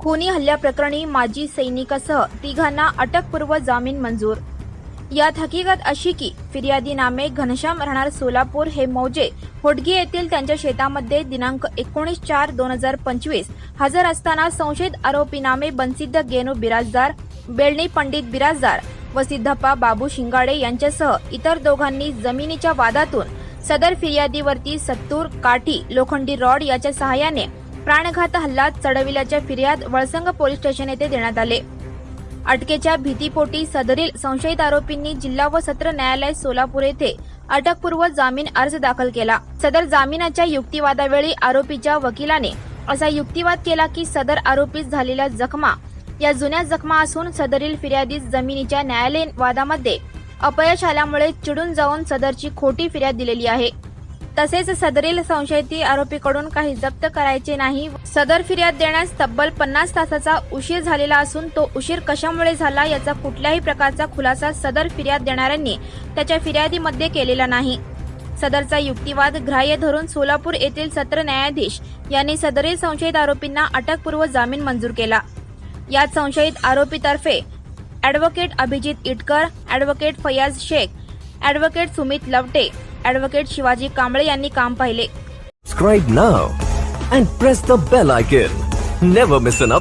खुनी हल्ल्याप्रकरणी माजी सैनिकासह तिघांना अटकपूर्व जामीन मंजूर. यात हकीकत अशी की फिर्यादी नामे घनश्याम राहणार सोलापूर हे मौजे होडगी येथील त्यांच्या शेतामध्ये दिनांक एकोणीस चार दोन हजार पंचवीस हजर असताना संशयित आरोपी नामे बनसिद्ध गेनू बिराजदार बेळणी पंडित बिराजदार व सिद्धप्पा बाबू शिंगाडे यांच्यासह इतर दोघांनी जमिनीच्या वादातून सदर फिर्यादीवरती सत्तूर काठी लोखंडी रॉड याच्या सहाय्याने प्राणघात हल्ला चढविल्याच्या फिर्याद वळसंग पोलीस स्टेशन येथे देण्यात आले. अटकेच्या भीतीपोटी सदरील संशयित आरोपींनी जिल्हा व सत्र न्यायालय सोलापूर येथे अटकपूर्व जामीन अर्ज दाखल केला. सदर जामिनाच्या युक्तिवादावेळी आरोपीच्या वकिलाने असा युक्तिवाद केला की सदर आरोपीस झालेल्या जखमा या जुन्या जखमा असून सदरील फिर्यादीस जमिनीच्या न्यायालयीन वादामध्ये अपयश आल्यामुळे चिडून जाऊन सदरची खोटी फिर्याद दिलेली आहे. तसेच सदरील संशयित आरोपीकडून काही जप्त करायचे नाही. सदर फिर्याद देण्यास तब्बल पन्नास तासाचा उशीर झालेला असून तो उशीर कशामुळे झाला याचा कुठल्याही प्रकारचा खुलासा सदर फिर्याद देणाऱ्यांनी त्याच्या फिर्यादीमध्ये केलेला नाही. सदरचा युक्तिवाद ग्राह्य धरून सोलापूर येथील सत्र न्यायाधीश यांनी सदरील संशयित आरोपींना अटकपूर्व जामीन मंजूर केला. यात संशयित आरोपीतर्फे advocate Abhijit Itkar advocate Fayaz Shaikh advocate Sumit Lavate advocate Shivaji Kamble यांनी काम पाहिले. नाव and press the bell icon never miss